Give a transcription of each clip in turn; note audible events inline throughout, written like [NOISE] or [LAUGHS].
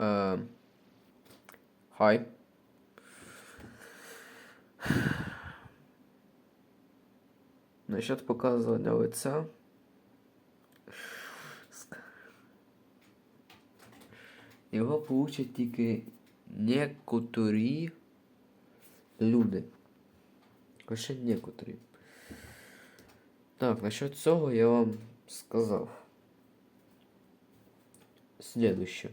Е, хай. [SIGHS] Насчет показування лиця. Його получать тільки некоторі люди. Лише некоторі. Так, насчет цього я вам сказав. Следуще.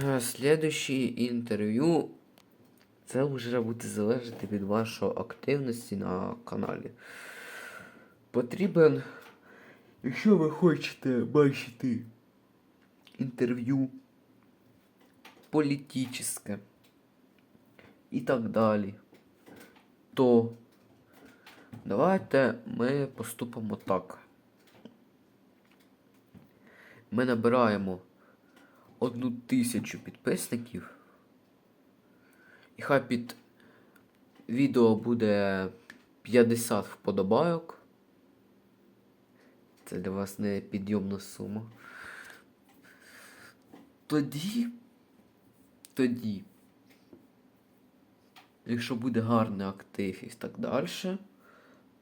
Е, інтерв'ю. Це вже буде залежати від вашої активності на каналі. Потрібен, якщо ви хочете бачити інтерв'ю політичне і так далі, то давайте ми поступимо так. Ми набираємо одну тисячу підписників. І хай під відео буде 50 вподобайок. Це для вас не підйомна сума. Тоді. Тоді. Якщо буде гарний актив і так далі,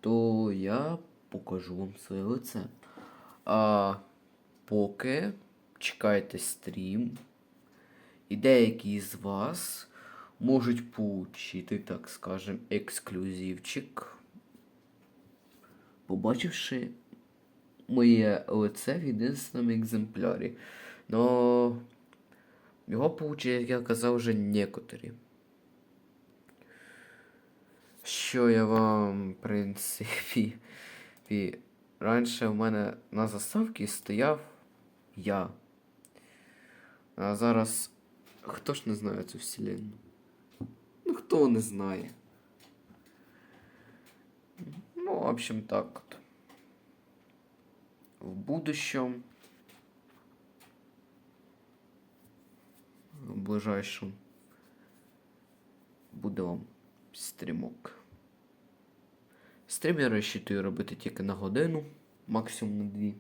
то я покажу вам своє лице. А поки чекайте стрім. І деякі з вас можуть получити, так скажем, ексклюзивчик, побачивши моє лице в єдинственному екземплярі. Но його получить, як я казав, вже некоторі. Що я вам, в принципі, [LAUGHS] раніше в мене на заставці стояв я. А зараз хто ж не знає цю вселенну? Ну хто не знає? Ну, в общем, так от. В будущем. В ближайшем буде вам стрімок. Стрім я розчитую робити тільки на годину, максимум на дві.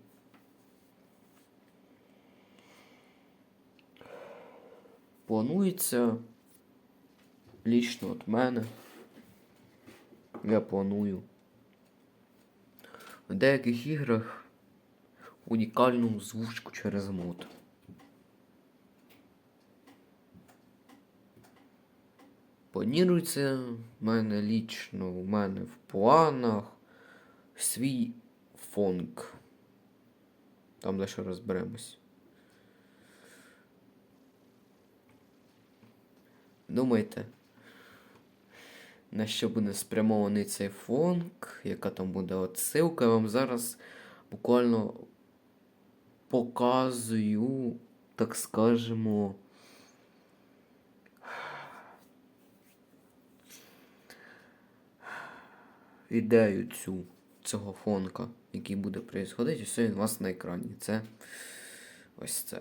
Планується лічно від мене. Я планую в деяких іграх унікальну озвучку через мод. Планується в мене лічно, у мене в планах свій фонк. Там дещо розберемось. Думайте, на що буде спрямований цей фонк, яка там буде отсилка, я вам зараз буквально показую, так скажемо. Ідею цю цього фонка, який буде происходити, все він у вас на екрані. Це ось це.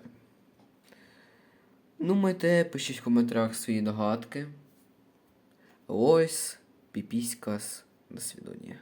Думайте, пишіть в коментарях свої догадки. Ось, піпіськас. До свидання.